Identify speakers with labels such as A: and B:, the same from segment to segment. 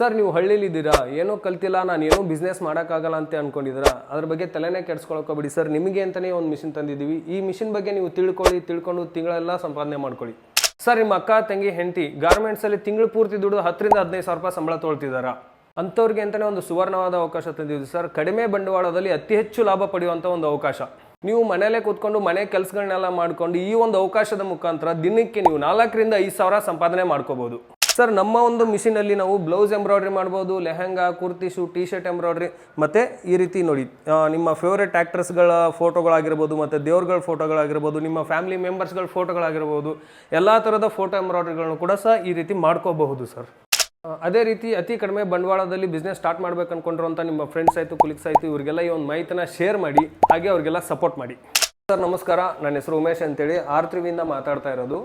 A: Sir, ನೀವು ಹಳ್ಳಿಲಿ ಇದ್ದೀರಾ ಏನೋ ಕಲ್ತಿಲ್ಲ, ನಾನು ಏನೋ ಬಿಸ್ನೆಸ್ ಮಾಡೋಕ್ಕಾಗಲ್ಲ ಅಂತ ಅಂದ್ಕೊಂಡಿದ್ದೀರಾ ಅದ್ರ ಬಗ್ಗೆ ತಲೆನೇ ಕೆಡ್ಸ್ಕೊಳಕೋಬೇಡಿ ಸರ್. ನಿಮಗೆ ಅಂತಲೇ ಒಂದು ಮಿಷಿನ್ ತಂದಿದ್ದೀವಿ. ಈ ಮಿಷಿನ್ ಬಗ್ಗೆ ನೀವು ತಿಳ್ಕೊಳ್ಳಿ, ತಿಳ್ಕೊಂಡು ತಿಂಗಳೆಲ್ಲ ಸಂಪಾದನೆ ಮಾಡ್ಕೊಳ್ಳಿ. ಸರ್, ನಿಮ್ಮ ಅಕ್ಕ, ತಂಗಿ, ಹೆಂಡತಿ ಗಾರ್ಮೆಂಟ್ಸಲ್ಲಿ ತಿಂಗಳು ಪೂರ್ತಿ ದುಡಿದು ಹತ್ತರಿಂದ ಹದಿನೈದು ಸಾವಿರ ರೂಪಾಯಿ ಸಂಬಳ ತೊಳ್ತಿದ್ದಾರಾ? ಅಂಥವ್ರಿಗೆ ಅಂತಲೇ ಒಂದು ಸುವರ್ಣವಾದ ಅವಕಾಶ ತಂದಿದ್ದೀವಿ ಸರ್. ಕಡಿಮೆ ಬಂಡವಾಳದಲ್ಲಿ ಅತಿ ಹೆಚ್ಚು ಲಾಭ ಪಡೆಯುವಂಥ ಒಂದು ಅವಕಾಶ. ನೀವು ಮನೆಯಲ್ಲೇ ಕೂತ್ಕೊಂಡು ಮನೆ ಕೆಲಸಗಳನ್ನೆಲ್ಲ ಮಾಡ್ಕೊಂಡು ಈ ಒಂದು ಅವಕಾಶದ ಮುಖಾಂತರ ದಿನಕ್ಕೆ ನೀವು ನಾಲ್ಕರಿಂದ ಐದು ಸಾವಿರ ಸಂಪಾದನೆ ಮಾಡ್ಕೋಬಹುದು ಸರ್, ನಮ್ಮ ಒಂದು ಮಿಷಿನಲ್ಲಿ ನಾವು ಬ್ಲೌಸ್ ಎಂಬ್ರಾಯ್ಡ್ರಿ ಮಾಡ್ಬೋದು, lehenga, kurti shoe T shirt embroidery ಮತ್ತು ಈ ರೀತಿ ನೋಡಿ ನಿಮ್ಮ ಫೇವ್ರೆಟ್ ಆ್ಯಕ್ಟ್ರಸ್ಗಳ ಫೋಟೋಗಳಾಗಿರ್ಬೋದು ಮತ್ತು ದೇವ್ರಗಳ ಫೋಟೋಗಳಾಗಿರ್ಬೋದು ನಿಮ್ಮ ಫ್ಯಾಮಿಲಿ ಮೆಂಬರ್ಸ್ಗಳ ಫೋಟೋಗಳಾಗಿರ್ಬೋದು ಎಲ್ಲ ಥರದ ಫೋಟೋ ಎಂಬ್ರಾಯ್ಡ್ರಿಗಳನ್ನು ಕೂಡ ಸಹ ಈ ರೀತಿ ಮಾಡ್ಕೋಬಹುದು ಸರ್. ಅದೇ ರೀತಿ ಅತಿ ಕಡಿಮೆ ಬಂಡವಾಳದಲ್ಲಿ ಬಿಸ್ನೆಸ್ ಸ್ಟಾರ್ಟ್ ಮಾಡ್ಬೇಕು ಅನ್ಕೊಂಡಿರುವಂಥ ನಿಮ್ಮ ಫ್ರೆಂಡ್ಸ್ ಆಯಿತು ಕುಲಿಕ್ಸ್ ಆಯಿತು, ಇವರಿಗೆಲ್ಲ ಈ ಒಂದು ಮಾಹಿತಿನ ಶೇರ್ ಮಾಡಿ, ಹಾಗೆ ಅವರಿಗೆಲ್ಲ ಸಪೋರ್ಟ್ ಮಾಡಿ. ಸರ್ ನಮಸ್ಕಾರ. ನನ್ನ ಹೆಸರು ಉಮೇಶ್ ಅಂತೇಳಿ ಆರ್ ತ್ರಿವಿಂದ ಮಾತಾಡ್ತಾ ಇರೋದು.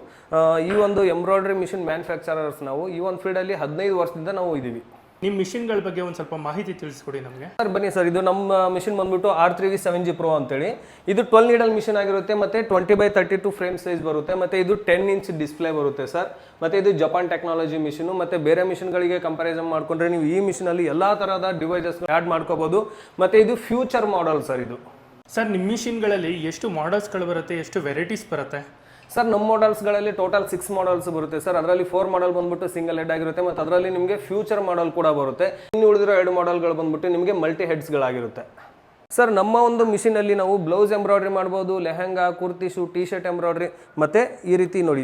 A: ಈ ಒಂದು ಎಂಬ್ರಾಯ್ಡ್ರಿ ಮಿಷಿನ್ ಮ್ಯಾನುಫ್ಯಾಕ್ಚರರ್ಸ್ ನಾವು ಈ ಒಂದು ಫೀಲ್ಡಲ್ಲಿ ಹದಿನೈದು ವರ್ಷದಿಂದ ನಾವು ಇದ್ದೀವಿ.
B: ನಿಮ್ಮ ಮಿಷಿನ್ಗಳ ಬಗ್ಗೆ ಒಂದು ಸ್ವಲ್ಪ ಮಾಹಿತಿ ತಿಳಿಸ್ಕೊಡಿ ನಮಗೆ.
A: ಸರ್ ಬನ್ನಿ ಸರ್ ಇದು ನಮ್ಮ ಮಿಷಿನ್ ಬಂದ್ಬಿಟ್ಟು R three V seven G pro ಅಂತೇಳಿ. ಇದು ಟ್ವೆಲ್ ನೀಡಲ್ ಮಿಷಿನ್ ಆಗಿರುತ್ತೆ ಮತ್ತೆ twenty by thirty two frame size ಬರುತ್ತೆ ಮತ್ತೆ ಇದು ಟೆನ್ ಇಂಚ್ ಡಿಸ್ಪ್ಲೇ ಬರುತ್ತೆ ಸರ್. ಮತ್ತೆ ಇದು ಜಪಾನ್ ಟೆಕ್ನಾಲಜಿ ಮಿಷಿನು ಮತ್ತೆ ಬೇರೆ ಮಿಷಿನ್ಗಳಿಗೆ ಕಂಪ್ಯಾರಿಸನ್ ಮಾಡ್ಕೊಂಡ್ರೆ ನೀವು ಈ ಮಿಷಿನಲ್ಲಿ ಎಲ್ಲಾ ತರಹದ ಡಿವೈಸಸ್ ಆ್ಯಡ್ ಮಾಡ್ಕೋಬಹುದು ಮತ್ತೆ ಇದು ಫ್ಯೂಚರ್ ಮಾಡೆಲ್ ಸರ್ ಇದು.
B: ಸರ್, ನಿಮ್ಮ ಮಿಷಿನ್ಗಳಲ್ಲಿ ಎಷ್ಟು ಮಾಡಲ್ಸ್ಗಳು ಬರುತ್ತೆ, ಎಷ್ಟು ವೆರೈಟೀಸ್ ಬರುತ್ತೆ?
A: ಸರ್, ನಮ್ಮ ಮಾಡಲ್ಸ್ಗಳಲ್ಲಿ ಟೋಟಲ್ ಸಿಕ್ಸ್ ಮಾಡಲ್ಸ್ ಬರುತ್ತೆ ಸರ್. ಅದರಲ್ಲಿ ಫೋರ್ ಮಾಡಲ್ ಬಂದ್ಬಿಟ್ಟು ಸಿಂಗಲ್ ಹೆಡ್ ಆಗಿರುತ್ತೆ ಮತ್ತು ಅದರಲ್ಲಿ ನಿಮಗೆ ಫ್ಯೂಚರ್ ಮಾಡಲ್ ಕೂಡ ಬರುತ್ತೆ. ಇನ್ನು ಉಳಿದಿರೋ ಎರಡು ಮಾಡಲ್ಗಳು ಬಂದ್ಬಿಟ್ಟು ನಿಮಗೆ ಮಲ್ಟಿ ಹೆಡ್ಸ್ಗಳಾಗಿರುತ್ತೆ ಸರ್ ನಮ್ಮ ಒಂದು ಮಿಷಿನಲ್ಲಿ ನಾವು ಬ್ಲೌಸ್ ಎಂಬ್ರಾಯ್ಡ್ರಿ ಮಾಡ್ಬೋದು lehenga kurti shoe T shirt embroidery ಮತ್ತು ಈ ರೀತಿ ನೋಡಿ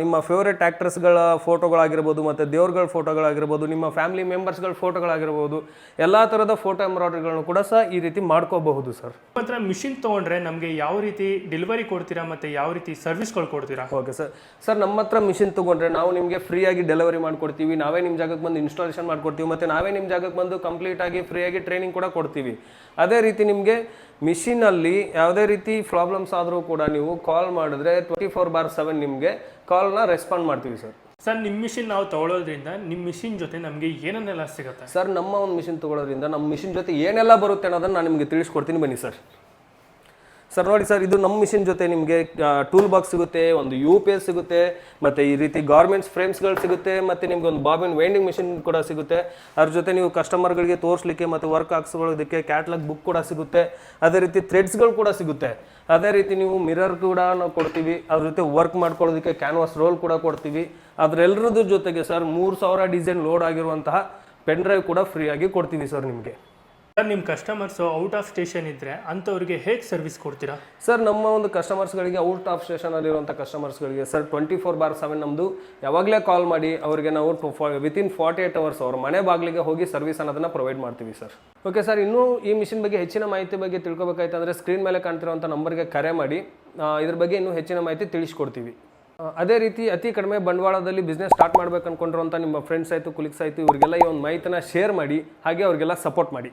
A: ನಿಮ್ಮ ಫೇವ್ರೆಟ್ ಆ್ಯಕ್ಟ್ರಸ್ಗಳ ಫೋಟೋಗಳಾಗಿರ್ಬೋದು ಮತ್ತು ದೇವ್ರಗಳ ಫೋಟೋಗಳಾಗಿರ್ಬೋದು ನಿಮ್ಮ ಫ್ಯಾಮಿಲಿ ಮೆಂಬರ್ಸ್ಗಳ ಫೋಟೋಗಳಾಗಿರ್ಬೋದು ಎಲ್ಲ ಥರದ ಫೋಟೋ ಎಂಬ್ರಾಯ್ಡ್ರಿಗಳನ್ನು ಕೂಡ ಸಹ ಈ ರೀತಿ ಮಾಡ್ಕೋಬಹುದು ಸರ್.
B: ನಿಮ್ಮ ಹತ್ರ ಮಿಷಿನ್ ತೊಗೊಂಡ್ರೆ ನಮಗೆ ಯಾವ ರೀತಿ ಡೆಲಿವರಿ ಕೊಡ್ತೀರಾ ಮತ್ತು ಯಾವ ರೀತಿ ಸರ್ವಿಸ್ಗಳು ಕೊಡ್ತೀರಾ?
A: ಓಕೆ ಸರ್ ಸರ್ ನಮ್ಮ ಹತ್ರ ಮಿಷಿನ್ ತೊಗೊಂಡ್ರೆ ನಾವು ನಿಮಗೆ ಫ್ರೀಯಾಗಿ ಡೆಲಿವರಿ ಮಾಡಿಕೊಡ್ತೀವಿ ನಾವೇ ನಿಮ್ಮ ಜಾಗಕ್ಕೆ ಬಂದು ಇನ್ಸ್ಟಾಲೇಷನ್ ಮಾಡಿಕೊಡ್ತೀವಿ ಮತ್ತು ನಾವೇ ನಿಮ್ಮ ಜಾಗಕ್ಕೆ ಬಂದು ಕಂಪ್ಲೀಟಾಗಿ ಫ್ರೀಯಾಗಿ ಟ್ರೈನಿಂಗ್ ಕೂಡ ಕೊಡ್ತೀವಿ. ಅದೇ ರೀತಿ ನಿಮಗೆ ಮಿಷಿನಲ್ಲಿ ಯಾವುದೇ ರೀತಿ ಪ್ರಾಬ್ಲಮ್ಸ್ ಆದರೂ ಕೂಡ ನೀವು ಕಾಲ್ ಮಾಡಿದ್ರೆ ಟ್ವೆಂಟಿ ಫೋರ್ ಬಾರ್ ಸೆವೆನ್ ನಿಮಗೆ ಕಾಲ್ನ ರೆಸ್ಪಾಂಡ್ ಮಾಡ್ತೀವಿ ಸರ್
B: ಸರ್ ನಿಮ್ಮ ಮಿಷಿನ್ ನಾವು ತಗೊಳ್ಳೋದ್ರಿಂದ ನಿಮ್ಮ ಮಿಷಿನ್ ಜೊತೆ ನಮಗೆ ಏನನ್ನೆಲ್ಲ ಸಿಗುತ್ತೆ?
A: ಸರ್ ನಮ್ಮ ಒಂದು ಮಿಷಿನ್ ತಗೊಳ್ಳೋದ್ರಿಂದ ನಮ್ಮ ಮಿಷಿನ್ ಜೊತೆ ಏನೆಲ್ಲ ಬರುತ್ತೆ ಅನ್ನೋದನ್ನು ನಾನು ನಿಮಗೆ ತಿಳಿಸ್ಕೊಡ್ತೀನಿ ಬನ್ನಿ ಸರ್ ಸರ್ ನೋಡಿ ಸರ್ ಇದು ನಮ್ಮ ಮಿಷಿನ್ ಜೊತೆ ನಿಮಗೆ ಟೂಲ್ ಬಾಕ್ಸ್ ಸಿಗುತ್ತೆ, ಒಂದು ಯು ಪಿ ಎಸ್ ಸಿಗುತ್ತೆ, ಮತ್ತು ಈ ರೀತಿ ಗಾರ್ಮೆಂಟ್ಸ್ ಫ್ರೇಮ್ಸ್ಗಳು ಸಿಗುತ್ತೆ, ಮತ್ತು ನಿಮ್ಗೆ ಒಂದು ಬಾಬಿನ್ ವೈಂಡಿಂಗ್ ಮಿಷಿನ್ ಕೂಡ ಸಿಗುತ್ತೆ. ಅದ್ರ ಜೊತೆ ನೀವು ಕಸ್ಟಮರ್ಗಳಿಗೆ ತೋರಿಸ್ಲಿಕ್ಕೆ ಮತ್ತು ವರ್ಕ್ ಹಾಕ್ಸ್ಕೊಳ್ಳೋದಕ್ಕೆ ಕ್ಯಾಟ್ಲಾಗ್ ಬುಕ್ ಕೂಡ ಸಿಗುತ್ತೆ. ಅದೇ ರೀತಿ ಥ್ರೆಡ್ಸ್ಗಳು ಕೂಡ ಸಿಗುತ್ತೆ. ಅದೇ ರೀತಿ ನೀವು ಮಿರರ್ ಕೂಡ ನಾವು ಕೊಡ್ತೀವಿ. ಅದ್ರ ಜೊತೆ ವರ್ಕ್ ಮಾಡ್ಕೊಳ್ಳೋದಕ್ಕೆ ಕ್ಯಾನ್ವಾಸ್ ರೋಲ್ ಕೂಡ ಕೊಡ್ತೀವಿ. ಅದರೆಲ್ಲರದ್ರ ಜೊತೆಗೆ ಸರ್ ಮೂರು ಸಾವಿರ ಡಿಸೈನ್ ಲೋಡ್ ಆಗಿರುವಂತಹ ಪೆನ್ ಡ್ರೈವ್ ಕೂಡ ಫ್ರೀಯಾಗಿ ಕೊಡ್ತೀವಿ ಸರ್ ನಿಮಗೆ.
B: ನಿಮ್ಮ ಕಸ್ಟಮರ್ಸು ಔಟ್ ಆಫ್ ಸ್ಟೇಷನ್ ಇದ್ದರೆ ಅಂಥವ್ರಿಗೆ ಹೇಗೆ ಸರ್ವಿಸ್ ಕೊಡ್ತೀರಾ?
A: ಸರ್ ನಮ್ಮ ಒಂದು ಕಸ್ಟಮರ್ಸ್ಗಳಿಗೆ ಔಟ್ ಆಫ್ ಸ್ಟೇಷನಲ್ಲಿರುವಂಥ ಕಸ್ಟಮರ್ಸ್ಗಳಿಗೆ sir twenty four by seven ನಮ್ಮದು ಯಾವಾಗಲೇ ಕಾಲ್ ಮಾಡಿ, ಅವರಿಗೆ ನಾವು ವಿತಿನ್ ಫಾರ್ಟಿ ಏಟ್ ಅವರ್ಸ್ ಅವ್ರ ಮನೆ ಬಾಗಿಲಿಗೆ ಹೋಗಿ ಸರ್ವಿಸ್ ಅನ್ನೋದನ್ನ ಪ್ರೊವೈಡ್ ಮಾಡ್ತೀವಿ ಸರ್ ಓಕೆ ಸರ್ ಇನ್ನೂ ಈ ಮಿಷಿನ್ ಬಗ್ಗೆ ಹೆಚ್ಚಿನ ಮಾಹಿತಿ ಬಗ್ಗೆ ತಿಳ್ಕೊಬೇಕಾಯ್ತಂದ್ರೆ ಸ್ಕ್ರೀನ್ ಮೇಲೆ ಕಾಣ್ತಿರುವಂಥ ನಂಬರ್ಗೆ ಕರೆ ಮಾಡಿ ಇದ್ರ ಬಗ್ಗೆ ಇನ್ನೂ ಹೆಚ್ಚಿನ ಮಾಹಿತಿ ತಿಳಿಸ್ಕೊಡ್ತೀವಿ. ಅದೇ ರೀತಿ ಅತಿ ಕಡಿಮೆ ಬಂಡವಾಳದಲ್ಲಿ ಬಿಸ್ನೆಸ್ ಸ್ಟಾರ್ಟ್ ಮಾಡ್ಬೇಕು ಅನ್ಕೊಂಡಿರುವಂಥ ನಿಮ್ಮ ಫ್ರೆಂಡ್ಸ್ ಆಯಿತು ಕುಲಿಕ್ಸ್ ಆಯಿತು, ಇವರಿಗೆಲ್ಲ ಈ ಒಂದು ಮಾಹಿತಿನ ಶೇರ್ ಮಾಡಿ, ಹಾಗೆ ಅವರಿಗೆಲ್ಲ ಸಪೋರ್ಟ್ ಮಾಡಿ.